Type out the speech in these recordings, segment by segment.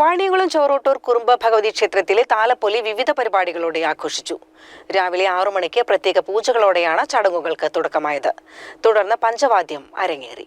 വാണിയകുളം ചോറോട്ടൂർ കുറുമ്പ ഭഗവതി ക്ഷേത്രത്തിലെ താലപ്പൊലി വിവിധ പരിപാടികളോടെ ആഘോഷിച്ചു. രാവിലെ ആറു മണിക്ക് പ്രത്യേക പൂജകളോടെയാണ് ചടങ്ങുകൾക്ക് തുടക്കമായത്. തുടർന്ന് പഞ്ചവാദ്യം അരങ്ങേറി.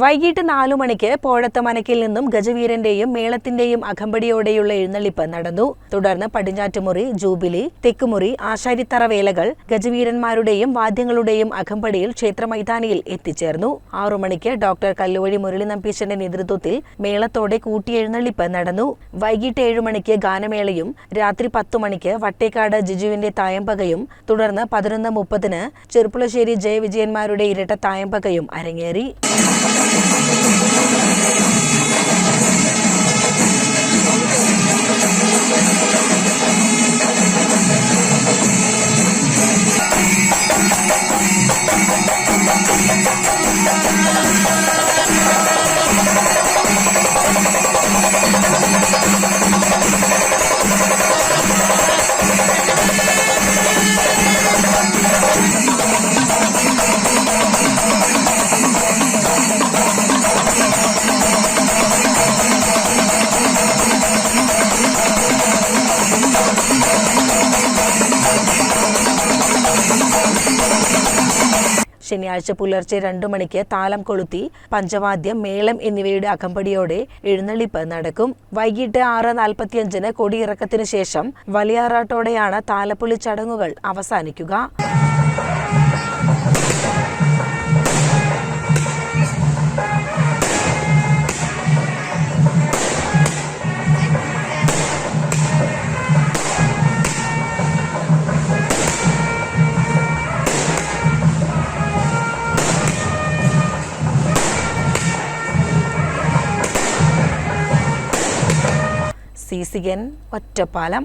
വൈകിട്ട് നാലു മണിക്ക് പോഴത്ത് മനക്കിൽ നിന്നും ഗജവീരന്റെയും മേളത്തിന്റെയും അകമ്പടിയോടെയുള്ള എഴുന്നള്ളിപ്പ് നടന്നു. തുടർന്ന് പടിഞ്ഞാറ്റുമുറി ജൂബിലി തെക്കുമുറി ആശാരിത്തറ വേലകൾ ഗജവീരന്മാരുടെയും വാദ്യങ്ങളുടെയും അകമ്പടിയിൽ ക്ഷേത്ര മൈതാനിയിൽ എത്തിച്ചേർന്നു. ആറു മണിക്ക് ഡോക്ടർ കല്ലുവഴി മുരളി നമ്പീശന്റെ നേതൃത്വത്തിൽ മേളത്തോടെ കൂട്ടിയെഴുന്നള്ളിപ്പ് നടന്നു. വൈകിട്ട് ഏഴു മണിക്ക് ഗാനമേളയും രാത്രി പത്തു മണിക്ക് വട്ടേക്കാട് ജിജുവിന്റെ തായമ്പകയും തുടർന്ന് പതിനൊന്ന് മുപ്പതിന് ചെറുപ്പുളശ്ശേരി ജയവിജയന്മാരുടെ ഇരട്ട തായമ്പകയും അരങ്ങേറി. Thank ശനിയാഴ്ച പുലർച്ചെ രണ്ടു മണിക്ക് താലം കൊളുത്തി പഞ്ചവാദ്യം മേളം എന്നിവയുടെ അകമ്പടിയോടെ എഴുന്നള്ളിപ്പ് നടക്കും. വൈകിട്ട് ആറ് നാൽപ്പത്തിയഞ്ചിന് കൊടിയിറക്കത്തിന് ശേഷം വലിയാറാട്ടോടെയാണ് താലപ്പൊലി ചടങ്ങുകൾ അവസാനിക്കുക. C C Ottapalam